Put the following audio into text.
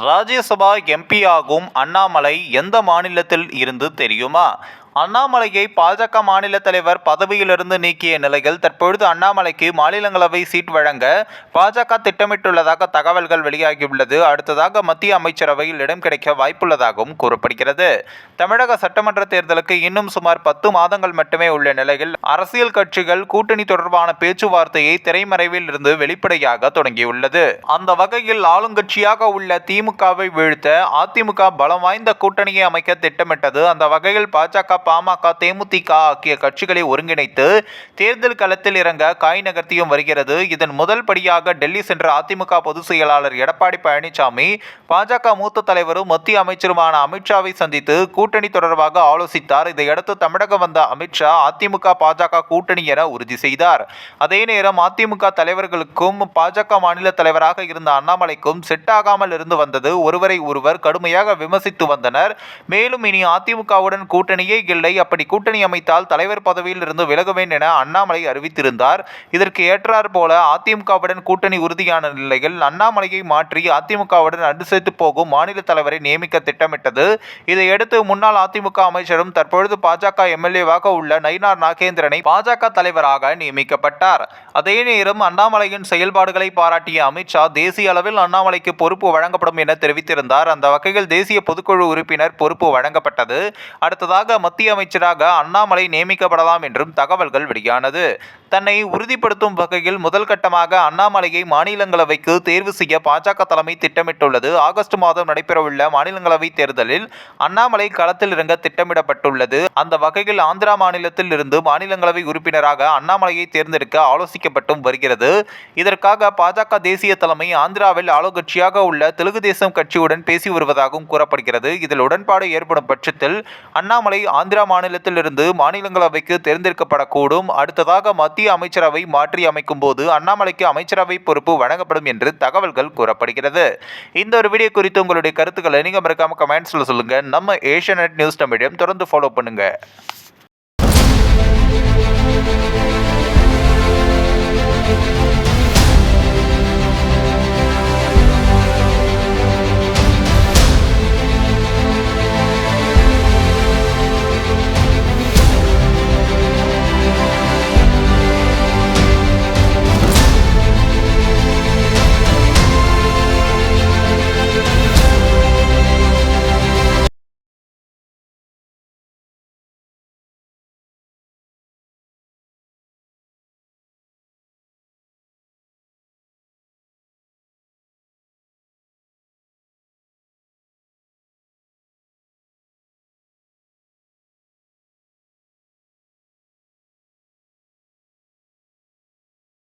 ராஜ்யசபா எம்பியாகும் அண்ணாமலை எந்த மாநிலத்தில் இருந்து தெரியுமா? அண்ணாமலையை பாஜக மாநில தலைவர் பதவியிலிருந்து நீக்கிய நிலையில் தற்பொழுது அண்ணாமலைக்கு மாநிலங்களவை சீட் வழங்க பாஜக திட்டமிட்டுள்ளதாக தகவல்கள் வெளியாகியுள்ளது. அடுத்ததாக மத்திய அமைச்சரவையில் இடம் கிடைக்க வாய்ப்புள்ளதாகவும் கூறப்படுகிறது. தமிழக சட்டமன்ற தேர்தலுக்கு இன்னும் சுமார் பத்து மாதங்கள் மட்டுமே உள்ள நிலையில் அரசியல் கட்சிகள் கூட்டணி தொடர்பான பேச்சுவார்த்தையை திரைமறைவில் இருந்து வெளிப்படையாக தொடங்கியுள்ளது. அந்த வகையில் ஆளுங்கட்சியாக உள்ள திமுகவை வீழ்த்த அதிமுக பலம் வாய்ந்த கூட்டணியை அமைக்க திட்டமிட்டது. அந்த வகையில் பாஜக பாமக தேமுதிக ஆகிய கட்சிகளை ஒருங்கிணைத்து தேர்தல் களத்தில் இறங்க காய் நகர்த்தியும் வருகிறது. இதன் முதல் படியாக டெல்லி சென்ற அதிமுக பொதுச் செயலாளர் எடப்பாடி பழனிசாமி பாஜக மூத்த தலைவரும் மத்திய அமைச்சருமான அமித்ஷாவை சந்தித்து கூட்டணி தொடர்பாக ஆலோசித்தார். இதையடுத்து தமிழகம் வந்த அமித்ஷா அதிமுக பாஜக கூட்டணி என உறுதி செய்தார். அதே நேரம் அதிமுக தலைவர்களுக்கும் பாஜக மாநில தலைவராக இருந்த அண்ணாமலைக்கும் செட் ஆகாமல் இருந்து வந்தது ஒருவரை ஒருவர் கடுமையாக விமர்சித்து வந்தனர். மேலும் இனி அதிமுகவுடன் கூட்டணியை இல்லை அப்படி கூட்டணி அமைத்தால் தலைவர் பதவியில் இருந்து விலகுவேன் என அண்ணாமலை அறிவித்திருந்தார். இதற்கு ஏற்றார் போல அதிமுகவுடன் கூட்டணி உறுதியான நிலையில் அண்ணாமலையை மாற்றி அதிமுகவுடன் அனுசரித்து போகும் மாநில தலைவரை நியமிக்க திட்டமிட்டது. இதையடுத்து முன்னாள் அதிமுக அமைச்சரும் தற்பொழுது பாஜக எம்எல்ஏவாக உள்ள நயினார் நாகேந்திரனை பாஜக தலைவராக நியமிக்கப்பட்டார். அதே நேரம் அண்ணாமலையின் செயல்பாடுகளை பாராட்டிய அமித்ஷா தேசிய அளவில் அண்ணாமலைக்கு பொறுப்பு வழங்கப்படும் என தெரிவித்திருந்தார். அந்த வகையில் தேசிய பொதுக்குழு உறுப்பினர் பொறுப்பு வழங்கப்பட்டது. அடுத்ததாக மத்திய அமைச்சராக அண்ணாமலை நியமிக்கப்படலாம் என்றும் தகவல்கள் வெளியானது. தன்னை உறுதிப்படுத்தும் வகையில் முதல் கட்டமாக அண்ணாமலையை மாநிலங்களவைக்கு தேர்வு செய்ய பாஜக தலைமை திட்டமிட்டுள்ளது. ஆகஸ்ட் மாதம் நடைபெறவுள்ள மாநிலங்களவை தேர்தலில் அண்ணாமலை களத்தில் இறங்க திட்டமிடப்பட்டுள்ளது. அந்த வகையில் ஆந்திரா மாநிலத்தில் இருந்து மாநிலங்களவை உறுப்பினராக அண்ணாமலையை தேர்ந்தெடுக்க ஆலோசிக்கப்பட்டும் வருகிறது. இதற்காக பாஜக தேசிய தலைமை ஆந்திராவில் ஆளுங்கட்சியாக உள்ள தெலுங்கு தேசம் கட்சியுடன் பேசி வருவதாகவும் கூறப்படுகிறது. இதில் உடன்பாடு ஏற்படும் பட்சத்தில் அண்ணாமலை ஆந்திர ஆந்திரா மாநிலத்திலிருந்து மாநிலங்களவைக்கு தேர்ந்தெடுக்கப்படக்கூடும். அடுத்ததாக மத்திய அமைச்சரவை மாற்றி அமைக்கும் போது அண்ணாமலைக்கு அமைச்சரவை பொறுப்பு வழங்கப்படும் என்று தகவல்கள் கூறப்படுகிறது. இந்த ஒரு வீடியோ குறித்து உங்களுடைய கருத்துக்களை நீங்கள் மறக்காம கமெண்ட்ஸில் சொல்லுங்க. நம்ம ஏஷியா நியூஸ் தமிழையும் தொடர்ந்து ஃபாலோ பண்ணுங்க.